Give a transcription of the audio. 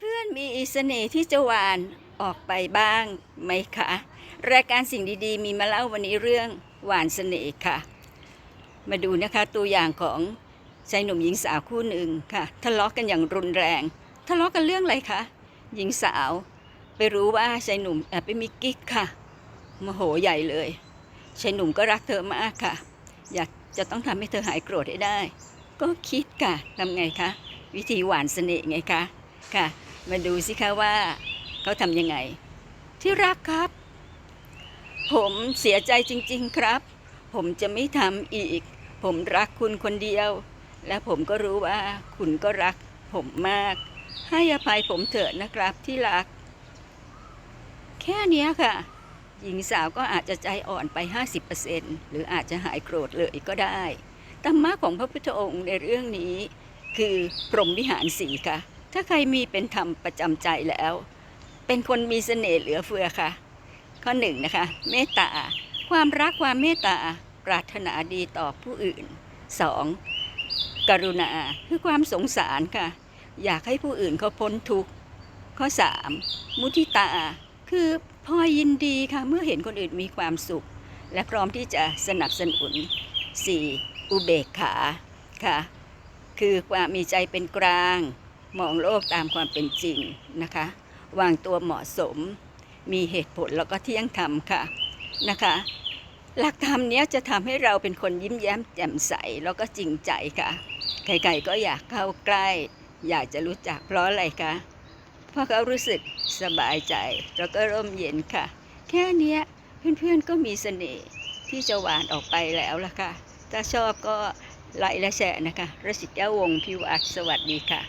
เพื่อนๆมีเสน่ห์ที่จะหวานออกไปบ้างไหมคะ รายการสิ่งดีๆ มีมาเล่าวันนี้เรื่องหวานเสน่ห์ค่ะ มาดูนะคะตัวอย่างของชายหนุ่มหญิงสาวคู่หนึ่งค่ะ ทะเลาะกันอย่างรุนแรง ทะเลาะกันเรื่องอะไรคะหญิงสาวไปรู้ว่าชายหนุ่มแอบไปมีกิ๊กค่ะโมโหใหญ่เลยชายหนุ่มก็รักเธอมากค่ะ อยากจะต้องทำให้เธอหายโกรธให้ได้ ก็คิดค่ะทำไงคะวิธีหวานเสน่ห์ไงคะ ค่ะ มาดูสิคะว่าเขาทำยังไง ที่รักครับ ผมเสียใจจริง ๆครับ ผมจะไม่ทำอีก ผมรักคุณคนเดียว และผมก็รู้ว่าคุณก็รักผมมาก ให้อภัยผมเถอะนะครับที่รัก แค่นี้ค่ะ หญิงสาวก็อาจจะใจอ่อนไป 50%หรืออาจจะหายโกรธเลยก็ได้ธรรมะของพระพุทธองค์ในเรื่องนี้ คือพรหมวิหารสีค่ะ ถ้าใครมีเป็นธรรมประจำใจแล้ว เป็นคนมีเสน่ห์เหลือเฟือค่ะ ข้อหนึ่งนะคะ เมตตา ความรักความเมตตา ปรารถนาดีต่อผู้อื่น 2. กรุณา คือความสงสารค่ะ อยากให้ผู้อื่นเขาพ้นทุกข์ ข้อ 3. มุทิตา คือพอยินดีค่ะ เมื่อเห็นคนอื่นมีความสุข และพร้อมที่จะสนับสนุน 4. อุเบกขาค่ะ คือความมีใจเป็นกลาง มองโลกตามความเป็นจริงนะคะ วางตัวเหมาะสม มีเหตุผลแล้วก็เที่ยงธรรมค่ะนะคะ หลักธรรมเนี้ยจะทำให้เราเป็นคนยิ้มแย้มแจ่มใสแล้วก็จริงใจค่ะ ใครๆก็อยากเข้าใกล้ อยากจะรู้จักเพราะอะไรคะเพราะเขารู้สึกสบายใจ แล้วก็ร่มเย็นค่ะ แค่นี้เพื่อนๆก็มีเสน่ห์ที่จะหวานออกไปแล้วล่ะค่ะ ถ้าชอบก็ไลค์และแชร์นะคะรสิตแก้ววงพิวัตรสวัสดีค่ะ